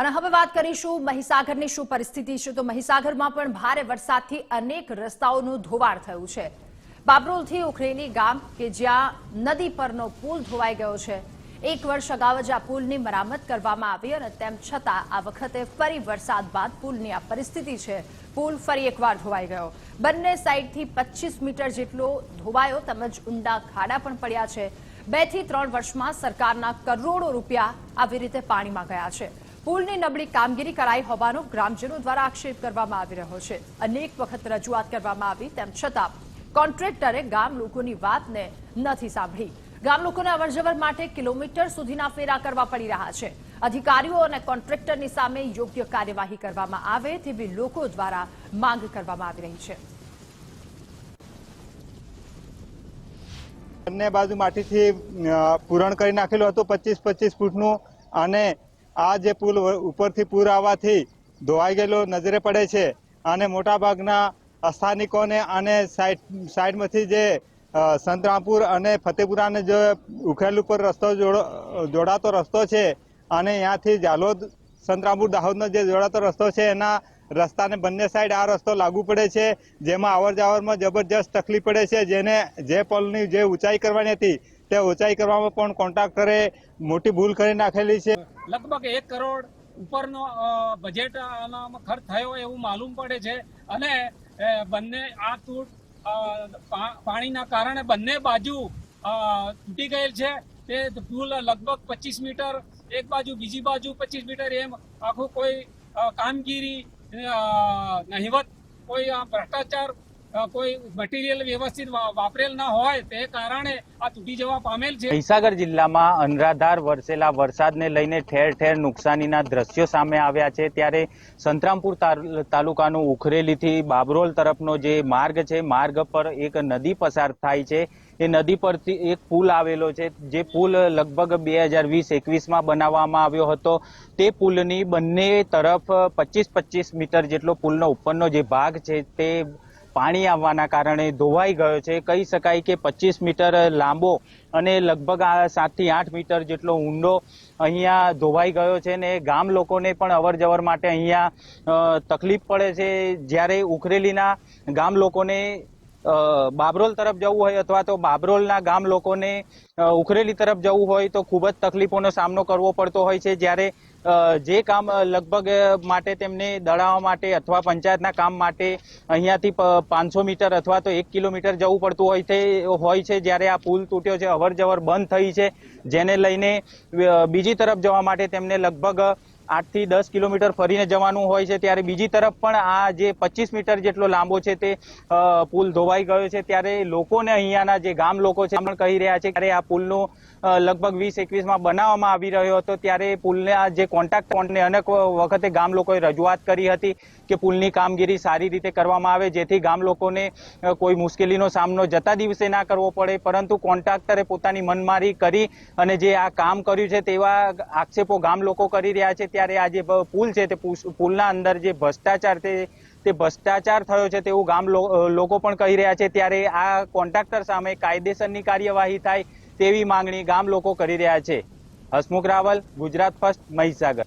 અને હવે વાત કરીશું મહીસાગરની શું પરિસ્થિતિ છે. તો મહીસાગરમાં પણ ભારે વરસાદથી અનેક રસ્તાઓનું ધોવાણ થયું છે. બાબરોલથી ઉખરેલી ગામ કે જ્યાં નદી પરનો પુલ ધોવાઈ ગયો છે. એક વર્ષ અગાઉ જ આ પુલની મરામત કરવામાં આવી અને તેમ છતાં આ વખતે ફરી વરસાદ બાદ પુલની આ પરિસ્થિતિ છે. પુલ ફરી એકવાર ધોવાઈ ગયો. બંને સાઈડથી પચીસ મીટર જેટલો ધોવાયો તેમજ ઊંડા ખાડા પણ પડ્યા છે. બેથી ત્રણ વર્ષમાં સરકારના કરોડો રૂપિયા આવી રીતે પાણીમાં ગયા છે. પુલની નબળી કામગીરી કરાઈ હોવાનો ગ્રામજનો દ્વારા આક્ષેપ કરવામાં આવી રહ્યો છે. અનેક વખત રજૂઆત કરવામાં આવી તેમ છતાં કોન્ટ્રાક્ટરે ગામ લોકોની વાતને નથી સાંભળી. ગામ લોકોને અવરજવર માટે કિલોમીટર સુધીના ફેરા કરવા પડી રહ્યા છે. અધિકારીઓ અને કોન્ટ્રાક્ટરની સામે યોગ્ય કાર્યવાહી કરવામાં આવે તેવી લોકો દ્વારા માંગ કરવામાં આવી રહી છે. બંને બાજુ માટીથી પૂરણ કરી નાખેલું હતું પચીસ પચીસ ફૂટનું અને આ જે પુલ ઉપરથી પૂર આવવાથી ધોવાઈ ગયેલો નજરે પડે છે અને મોટાભાગના સ્થાનિકોને અને સાઈડ, સાઈડમાંથી જે સંતરામપુર અને ફતેપુરાને જે ઉખેલ ઉપર રસ્તો જોડો- જોડાતો રસ્તો છે અને ત્યાંથી જાલોદ, સંતરામપુર, દાહોદનો જે જોડાતો રસ્તો છે એના રસ્તાને બંને સાઈડ આ રસ્તો લાગુ પડે છે જેમાં અવર જવરમાં જબરજસ્ત તકલીફ પડે છે જેને જે પોલની જે ઊંચાઈ કરવાની હતી તે ઊંચાઈ કરવામાં પણ કોન્ટ્રાક્ટરે મોટી ભૂલ કરી નાખેલી છે. લગભગ એક કરોડ ઉપરનો બજેટ ખર્ચ થયો એવું માલુમ પડે છે. અને બંને આ તૂટ પાણીના કારણે બંને બાજુ તૂટી ગયેલ છે. તે પુલ લગભગ પચીસ મીટર, એક બાજુ, બીજી બાજુ પચીસ મીટર એમ આખું કોઈ કામગીરી નહિવત, કોઈ ભ્રષ્ટાચાર કોઈ મટીરિયલ વ્યવસ્થિત વાપરેલ ના હોય તે કારણે આ તૂટી જવા પામેલ છે. મહીસાગર જિલ્લામાં અનરાધાર વરસેલા વરસાદને લઈને ઠેર ઠેર નુકસાનીના દ્રશ્યો સામે આવ્યા છે. ત્યારે સંતરામપુર તાલ- તાલુકાનું ઉખરેલીથી બાબરોલ તરફનો જે માર્ગ છે, માર્ગ પર એક નદી પસાર થાય છે. એ નદી પરથી એક પુલ આવેલો છે, જે પુલ લગભગ બે હજાર વીસ એકવીસમાં બનાવવામાં આવ્યો હતો. તે પુલની બંને તરફ પચીસ પચીસ મીટર જેટલો પુલનો ઉપરનો જે ભાગ છે, તે પાણી આવવાના કારણે ધોવાઈ ગયો છે. કહી શકાય કે પચીસ મીટર લાંબો અને લગભગ આ સાતથી આઠ મીટર જેટલો ઊંડો અહીંયા ધોવાઈ ગયો છે ને ગામ લોકોને પણ અવર જવર માટે અહીંયા તકલીફ પડે છે. જ્યારે ઉખરેલીના ગામ લોકોને બાબરોલ તરફ જવું હોય અથવા તો બાબરોલના ગામ લોકોને ઉખરેલી તરફ જવું હોય તો ખૂબ જ તકલીફોનો સામનો કરવો પડતો હોય છે. જ્યારે જે કામ લગભગ માટે તેમને દળાવવા માટે અથવા પંચાયતના કામ માટે અહીંયાથી પાંચસો મીટર અથવા તો એક કિલોમીટર જવું પડતું હોય તે, હોય છે. જ્યારે આ પુલ તૂટ્યો છે અવર જવર બંધ થઈ છે. જેને લઈને બીજી તરફ જવા માટે તેમને લગભગ આઠથી દસ કિલોમીટર ફરીને જવાનું હોય છે, ત્યારે બીજી તરફ પણ આ જે પચીસ મીટર જેટલો લાંબો છે તે પુલ ધોવાઈ ગયો છે, ત્યારે લોકોને અહીંયાના જે ગામ લોકો છે, પણ કહી રહ્યા છે ત્યારે આ પુલનો લગભગ વીસ એકવીસમાં બનાવવામાં આવી રહ્યો હતો, ત્યારે પુલને આ જે કોન્ટ્રાક્ટ પોન્ટને અનેક વખતે ગામ લોકોએ રજૂઆત કરી હતી કે પુલની કામગીરી સારી રીતે કરવામાં આવે, જેથી ગામ લોકોને કોઈ મુશ્કેલીનો સામનો જતા દિવસે ના કરવો પડે, પરંતુ કોન્ટ્રાક્ટરે પોતાની મનમારી કરી અને જે આ કામ કર્યું છે, તેવા આક્ષેપો ગામ લોકો કરી રહ્યા છે ત્યારે આ જે પુલ છે તે પુલના અંદર જે ભ્રષ્ટાચાર તે તે ભ્રષ્ટાચાર થયો છે તેવું ગામ લોકો પણ કહી રહ્યા છે. ત્યારે આ કોન્ટ્રાક્ટર સામે કાયદેસરની કાર્યવાહી થાય તેવી માંગણી ગામ લોકો કરી રહ્યા છે. હસમુખ રાવલ, ગુજરાત ફર્સ્ટ, મહીસાગર.